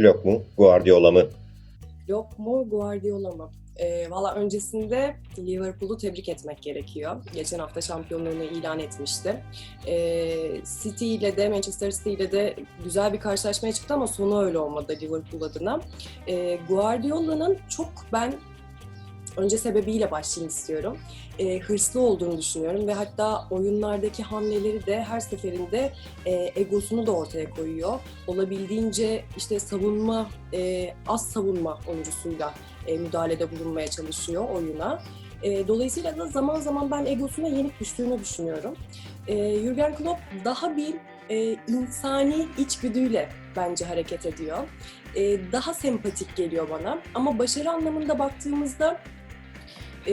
Klopp mu, Guardiola mı? Yok mu Guardiola mı? E, Valla öncesinde Liverpool'u tebrik etmek gerekiyor. Geçen hafta şampiyonluğunu ilan etmişti. E, City ile de Manchester City ile de güzel bir karşılaşmaya çıktı ama sonu öyle olmadı Liverpool adına. E, Guardiola'nın çok ben önce sebebiyle başlayayım istiyorum. E, hırslı olduğunu düşünüyorum ve hatta oyunlardaki hamleleri de her seferinde e, egosunu da ortaya koyuyor. Olabildiğince işte savunma, e, az savunma oyuncusuyla e, müdahalede bulunmaya çalışıyor oyuna. E, dolayısıyla da zaman zaman ben egosuna yenik düştüğünü düşünüyorum. E, Jurgen Klopp daha bir e, insani içgüdüyle bence hareket ediyor. E, daha sempatik geliyor bana ama başarı anlamında baktığımızda e,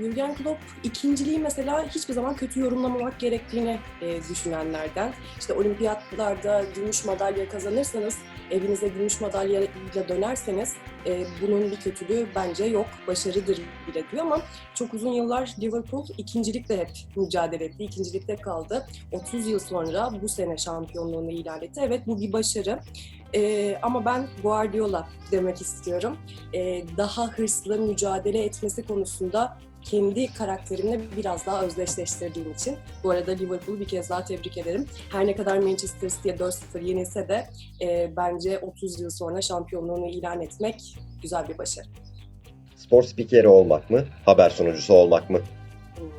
Jurgen Klopp ikinciliği mesela hiçbir zaman kötü yorumlamamak gerektiğini e, düşünenlerden. İşte olimpiyatlarda gümüş madalya kazanırsanız, evinize gümüş madalyayla dönerseniz e, bunun bir kötülüğü bence yok, başarıdır bile diyor ama çok uzun yıllar Liverpool ikincilikle hep mücadele etti, ikincilikte kaldı. 30 yıl sonra bu sene şampiyonluğunu ilan etti. Evet bu bir başarı. Ee, ama ben Guardiola demek istiyorum. Ee, daha hırslı mücadele etmesi konusunda kendi karakterimle biraz daha özdeşleştirdiğim için. Bu arada Liverpool'u bir kez daha tebrik ederim. Her ne kadar Manchester City'ye 4-0 yenilse de e, bence 30 yıl sonra şampiyonluğunu ilan etmek güzel bir başarı. Spor spikeri olmak mı, haber sunucusu olmak mı? Hmm.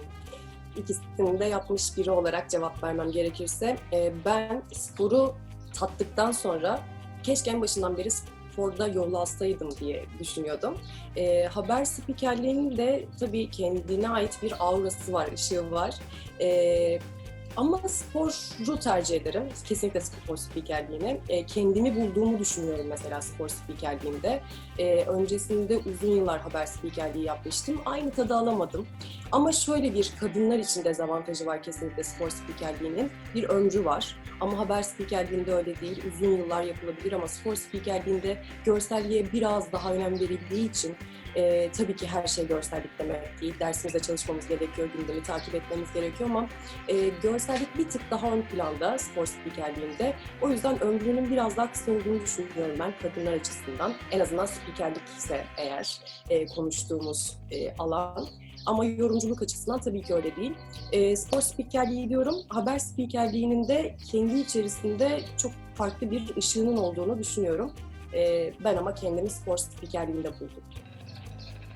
İkisini de yapmış biri olarak cevap vermem gerekirse e, ben sporu tattıktan sonra keşke en başından beri sporda yol alsaydım diye düşünüyordum. E, haber spikerliğinin de tabii kendine ait bir aurası var, ışığı var. E, ama sporu tercih ederim. Kesinlikle spor spikerliğini. E, kendimi bulduğumu düşünüyorum mesela spor spikerliğinde. E, öncesinde uzun yıllar haber spikerliği yapmıştım. Aynı tadı alamadım. Ama şöyle bir kadınlar için dezavantajı var kesinlikle spor spikerliğinin. Bir ömrü var. Ama haber spikerliğinde öyle değil. Uzun yıllar yapılabilir ama spor spikerliğinde görselliğe biraz daha önem verildiği için e, tabii ki her şey görsellik demek değil. Dersimizde çalışmamız gerekiyor, gündemi takip etmemiz gerekiyor ama e, görsellik bir tık daha ön planda spor spikerliğinde. O yüzden ömrünün biraz daha kısa olduğunu düşünüyorum ben kadınlar açısından. En azından spikerlik ise eğer e, konuştuğumuz e, alan. Ama yorumculuk açısından tabii ki öyle değil. E, spor spikerliği diyorum, haber spikerliğinin de kendi içerisinde çok farklı bir ışığının olduğunu düşünüyorum. E, ben ama kendimi spor spikerliğinde buldum.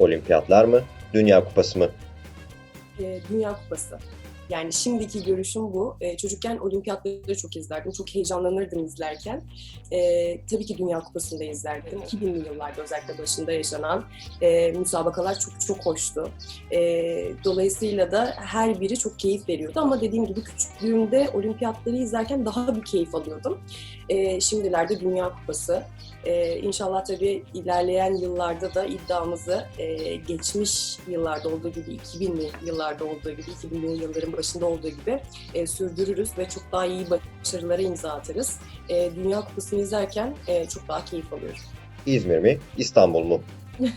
Olimpiyatlar mı, Dünya Kupası mı? E, Dünya Kupası. Yani şimdiki görüşüm bu. E, çocukken olimpiyatları çok izlerdim. Çok heyecanlanırdım izlerken. E, tabii ki Dünya Kupası'nı da izlerdim. 2000'li yıllarda özellikle başında yaşanan e, müsabakalar çok çok hoştu. E, dolayısıyla da her biri çok keyif veriyordu. Ama dediğim gibi küçüklüğümde olimpiyatları izlerken daha bir keyif alıyordum. E, şimdilerde Dünya Kupası. Ee, inşallah tabii ilerleyen yıllarda da iddiamızı e, geçmiş yıllarda olduğu gibi, 2000'li yıllarda olduğu gibi, 2000'li yılların başında olduğu gibi e, sürdürürüz ve çok daha iyi başarılara imza atarız. E, Dünya Kupası'nı izlerken e, çok daha keyif alıyorum. İzmir mi, İstanbul mu?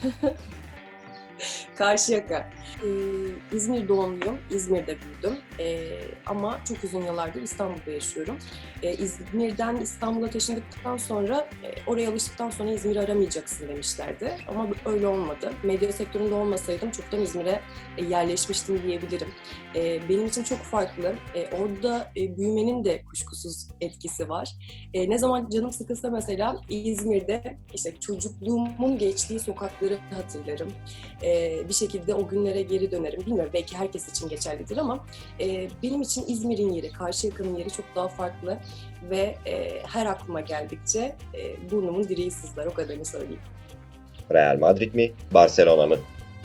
Karşıyaka. Ee, İzmir doğumluyum. İzmir'de büyüdüm. Ee, ama çok uzun yıllardır İstanbul'da yaşıyorum. Ee, İzmir'den İstanbul'a taşındıktan sonra, e, oraya alıştıktan sonra İzmir'i aramayacaksın demişlerdi. Ama öyle olmadı. Medya sektöründe olmasaydım çoktan İzmir'e e, yerleşmiştim diyebilirim. Ee, benim için çok farklı. Ee, orada e, büyümenin de kuşkusuz etkisi var. E, ne zaman canım sıkılsa mesela İzmir'de işte çocukluğumun geçtiği sokakları hatırlarım. E, bir şekilde o günlere geri dönerim. Bilmiyorum belki herkes için geçerlidir ama e, benim için İzmir'in yeri, Karşıyaka'nın yeri çok daha farklı ve e, her aklıma geldikçe e, burnumun direği sızlar o kadarını söyleyeyim. Real Madrid mi, Barcelona mı?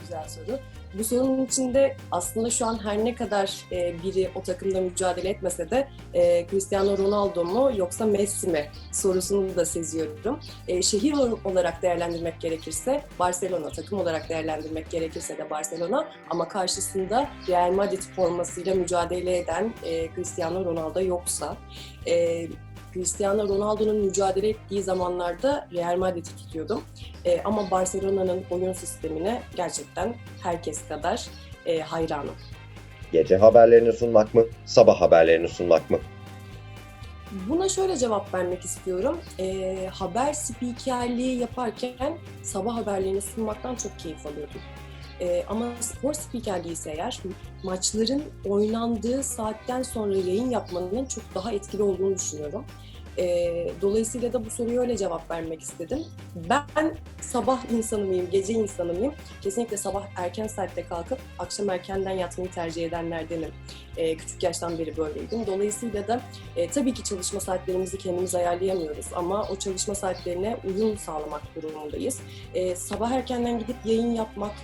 Güzel soru. Bu sorunun içinde aslında şu an her ne kadar e, biri o takımda mücadele etmese de e, Cristiano Ronaldo mu yoksa Messi mi sorusunu da seziyorum. E, şehir olarak değerlendirmek gerekirse Barcelona, takım olarak değerlendirmek gerekirse de Barcelona ama karşısında Real Madrid formasıyla mücadele eden e, Cristiano Ronaldo yoksa e, Cristiano Ronaldo'nun mücadele ettiği zamanlarda Real Madrid'i tutuyordum. E, ama Barcelona'nın oyun sistemine gerçekten herkes kadar e, hayranım. Gece haberlerini sunmak mı, sabah haberlerini sunmak mı? Buna şöyle cevap vermek istiyorum. Ee, haber spikerliği yaparken sabah haberlerini sunmaktan çok keyif alıyordum. Ee, ama spor spikerliği ise eğer maçların oynandığı saatten sonra yayın yapmanın çok daha etkili olduğunu düşünüyorum. Ee, dolayısıyla da bu soruya öyle cevap vermek istedim. Ben sabah insanı mıyım, gece insanı mıyım? Kesinlikle sabah erken saatte kalkıp akşam erkenden yatmayı tercih edenlerdenim. Ee, küçük yaştan beri böyleydim. Dolayısıyla da e, tabii ki çalışma saatlerimizi kendimiz ayarlayamıyoruz ama o çalışma saatlerine uyum sağlamak durumundayız. E, sabah erkenden gidip yayın yapmak,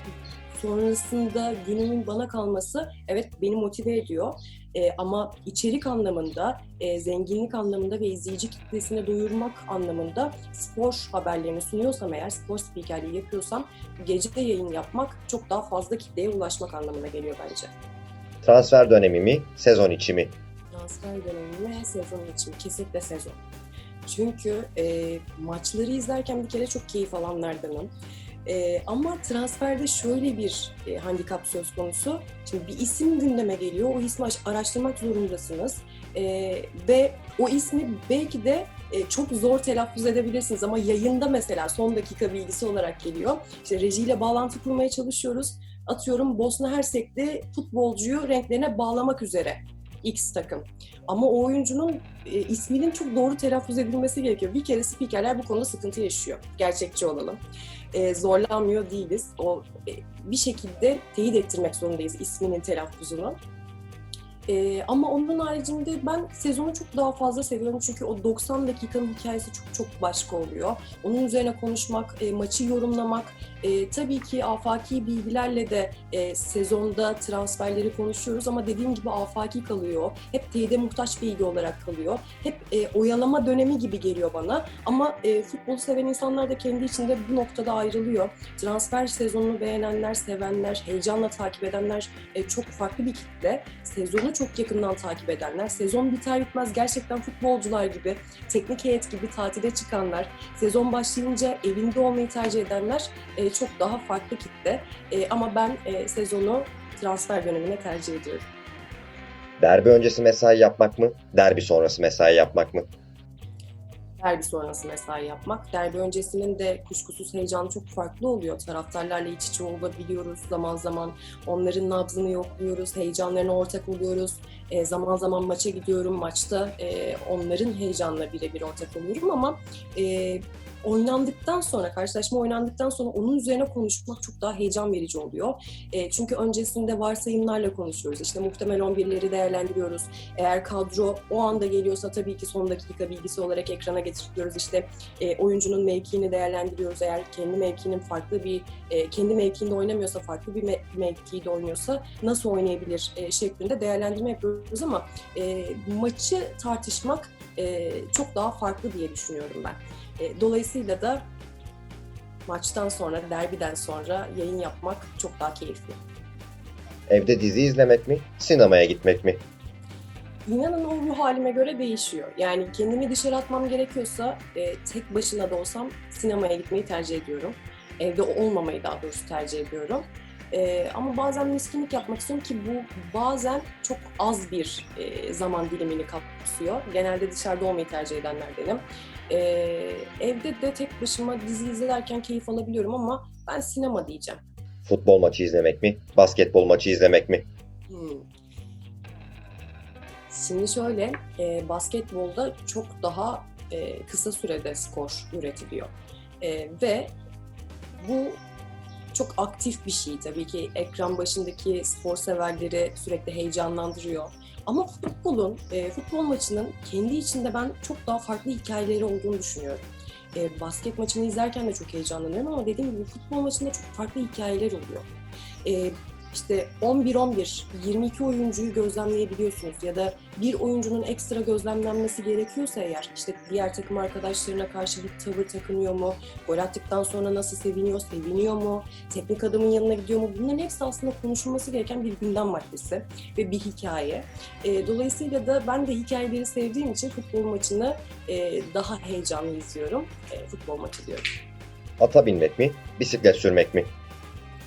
sonrasında günümün bana kalması evet beni motive ediyor. E, ama içerik anlamında, e, zenginlik anlamında ve izleyici kitlesine doyurmak anlamında spor haberlerini sunuyorsam eğer, spor spikerliği yapıyorsam gece yayın yapmak çok daha fazla kitleye ulaşmak anlamına geliyor bence. Transfer dönemi mi, sezon içi mi? transfer dönemi ve sezon için kesinlikle sezon. Çünkü e, maçları izlerken bir kere çok keyif alanlardanım. E, ama transferde şöyle bir e, handikap söz konusu. Şimdi bir isim gündeme geliyor, o ismi aş- araştırmak zorundasınız. E, ve o ismi belki de e, çok zor telaffuz edebilirsiniz ama yayında mesela son dakika bilgisi olarak geliyor. İşte rejiyle bağlantı kurmaya çalışıyoruz. Atıyorum Bosna Hersek'te futbolcuyu renklerine bağlamak üzere X takım. Ama o oyuncunun e, isminin çok doğru telaffuz edilmesi gerekiyor. Bir kere spikerler bu konuda sıkıntı yaşıyor. Gerçekçi olalım. E, zorlanmıyor değiliz. O e, bir şekilde teyit ettirmek zorundayız isminin telaffuzunu. E, ama onun haricinde ben sezonu çok daha fazla seviyorum çünkü o 90 dakikanın hikayesi çok çok başka oluyor. Onun üzerine konuşmak, e, maçı yorumlamak, e, tabii ki afaki bilgilerle de e, sezonda transferleri konuşuyoruz ama dediğim gibi afaki kalıyor. Hep teyide muhtaç bilgi olarak kalıyor. Hep e, oyalama dönemi gibi geliyor bana. Ama e, futbolu seven insanlar da kendi içinde bu noktada ayrılıyor. Transfer sezonunu beğenenler, sevenler, heyecanla takip edenler e, çok farklı bir kitle. Sezonu çok yakından takip edenler, sezon biter bitmez gerçekten futbolcular gibi, teknik heyet gibi tatile çıkanlar, sezon başlayınca evinde olmayı tercih edenler e, çok daha farklı kitle. E, ama ben e, sezonu transfer dönemine tercih ediyorum. Derbi öncesi mesai yapmak mı, derbi sonrası mesai yapmak mı? Derbi sonrası mesai yapmak. Derbi öncesinin de kuşkusuz heyecanı çok farklı oluyor. Taraftarlarla iç içe olabiliyoruz. Zaman zaman onların nabzını yokluyoruz. Heyecanlarına ortak oluyoruz. E, zaman zaman maça gidiyorum. Maçta e, onların heyecanla birebir ortak oluyorum ama e, oynandıktan sonra, karşılaşma oynandıktan sonra onun üzerine konuşmak çok daha heyecan verici oluyor. E, çünkü öncesinde varsayımlarla konuşuyoruz. İşte muhtemel 11'leri değerlendiriyoruz. Eğer kadro o anda geliyorsa tabii ki son dakika bilgisi olarak ekrana getiriyoruz. İşte e, oyuncunun mevkiini değerlendiriyoruz. Eğer kendi mevkinin farklı bir, e, kendi mevkiinde oynamıyorsa, farklı bir me- mevkide oynuyorsa nasıl oynayabilir e, şeklinde değerlendirme yapıyoruz ama e, maçı tartışmak e, çok daha farklı diye düşünüyorum ben. E, dolayısıyla da maçtan sonra, derbiden sonra yayın yapmak çok daha keyifli. Evde dizi izlemek mi, sinemaya gitmek mi? İnanın o ruh halime göre değişiyor. Yani kendimi dışarı atmam gerekiyorsa e, tek başına da olsam sinemaya gitmeyi tercih ediyorum. Evde olmamayı daha doğrusu tercih ediyorum. E, ama bazen miskinlik yapmak istiyorum ki bu bazen çok az bir e, zaman dilimini kapsıyor. Genelde dışarıda olmayı tercih edenlerdenim. E, evde de tek başıma dizi izlerken keyif alabiliyorum ama ben sinema diyeceğim. Futbol maçı izlemek mi, basketbol maçı izlemek mi? Hmm. Şimdi şöyle, e, basketbolda çok daha e, kısa sürede skor üretiliyor. E, ve bu çok aktif bir şey tabii ki ekran başındaki spor severleri sürekli heyecanlandırıyor. Ama futbolun, e, futbol maçının kendi içinde ben çok daha farklı hikayeleri olduğunu düşünüyorum. E, basket maçını izlerken de çok heyecanlanıyorum ama dediğim gibi futbol maçında çok farklı hikayeler oluyor. E, işte 11-11, 22 oyuncuyu gözlemleyebiliyorsunuz ya da bir oyuncunun ekstra gözlemlenmesi gerekiyorsa eğer işte diğer takım arkadaşlarına karşı bir tavır takınıyor mu, gol attıktan sonra nasıl seviniyor, seviniyor mu, teknik adamın yanına gidiyor mu bunların hepsi aslında konuşulması gereken bir gündem maddesi ve bir hikaye. E, dolayısıyla da ben de hikayeleri sevdiğim için futbol maçını e, daha heyecanlı izliyorum. E, futbol maçı diyorum. Ata binmek mi, bisiklet sürmek mi?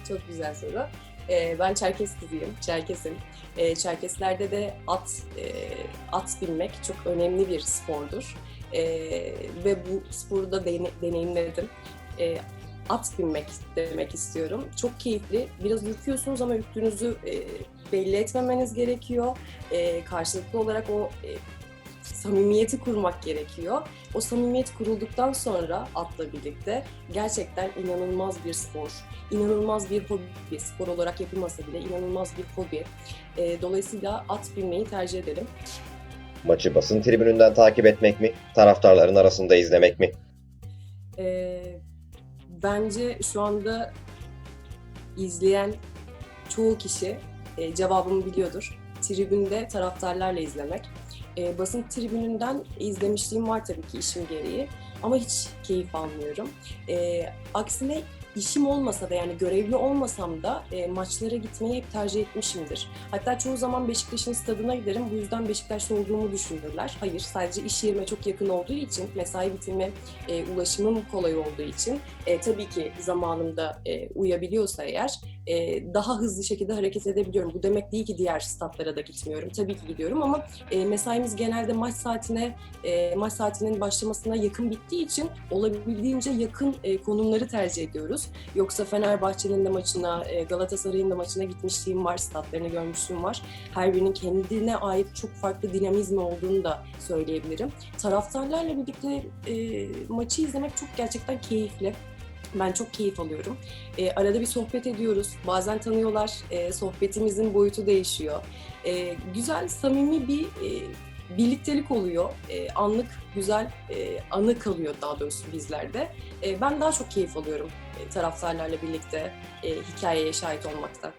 Çok güzel soru. E, ben Çerkes kızıyım, Çerkesim. E, Çerkeslerde de at e, at binmek çok önemli bir spordur. E, ve bu sporu da dene- deneyimledim. At binmek demek istiyorum. Çok keyifli. Biraz ürküyorsunuz ama ürktüğünüzü e, belli etmemeniz gerekiyor. Karşılıklı olarak o e, samimiyeti kurmak gerekiyor. O samimiyet kurulduktan sonra atla birlikte gerçekten inanılmaz bir spor, inanılmaz bir hobi, spor olarak yapılmasa bile inanılmaz bir hobi. E, dolayısıyla at binmeyi tercih ederim. Maçı basın tribününden takip etmek mi? Taraftarların arasında izlemek mi? E, bence şu anda izleyen çoğu kişi e, cevabımı biliyordur. Tribünde taraftarlarla izlemek. E, basın tribününden izlemişliğim var tabii ki işim gereği ama hiç keyif almıyorum. E, aksine işim olmasa da yani görevli olmasam da e, maçlara gitmeyi hep tercih etmişimdir. Hatta çoğu zaman Beşiktaş'ın stadına giderim. Bu yüzden Beşiktaş'ta olduğumu düşünürler. Hayır, sadece iş yerime çok yakın olduğu için, mesai bitimi, e, ulaşımım kolay olduğu için e, tabii ki zamanımda e, uyabiliyorsa eğer e, daha hızlı şekilde hareket edebiliyorum. Bu demek değil ki diğer statlara da gitmiyorum. Tabii ki gidiyorum ama e, mesaimiz genelde maç saatine, e, maç saatinin başlamasına yakın bittiği için olabildiğince yakın e, konumları tercih ediyoruz. Yoksa Fenerbahçe'nin de maçına, e, Galatasaray'ın da maçına gitmişliğim var, statlarını görmüşlüğüm var. Her birinin kendine ait çok farklı dinamizmi olduğunu da söyleyebilirim. Taraftarlarla birlikte e, maçı izlemek çok gerçekten keyifli. Ben çok keyif alıyorum. E, arada bir sohbet ediyoruz. Bazen tanıyorlar. E, sohbetimizin boyutu değişiyor. E, güzel, samimi bir e, birliktelik oluyor. E, anlık güzel e, anı kalıyor daha doğrusu bizlerde. E, ben daha çok keyif alıyorum e, taraftarlarla birlikte e, hikayeye şahit olmaktan.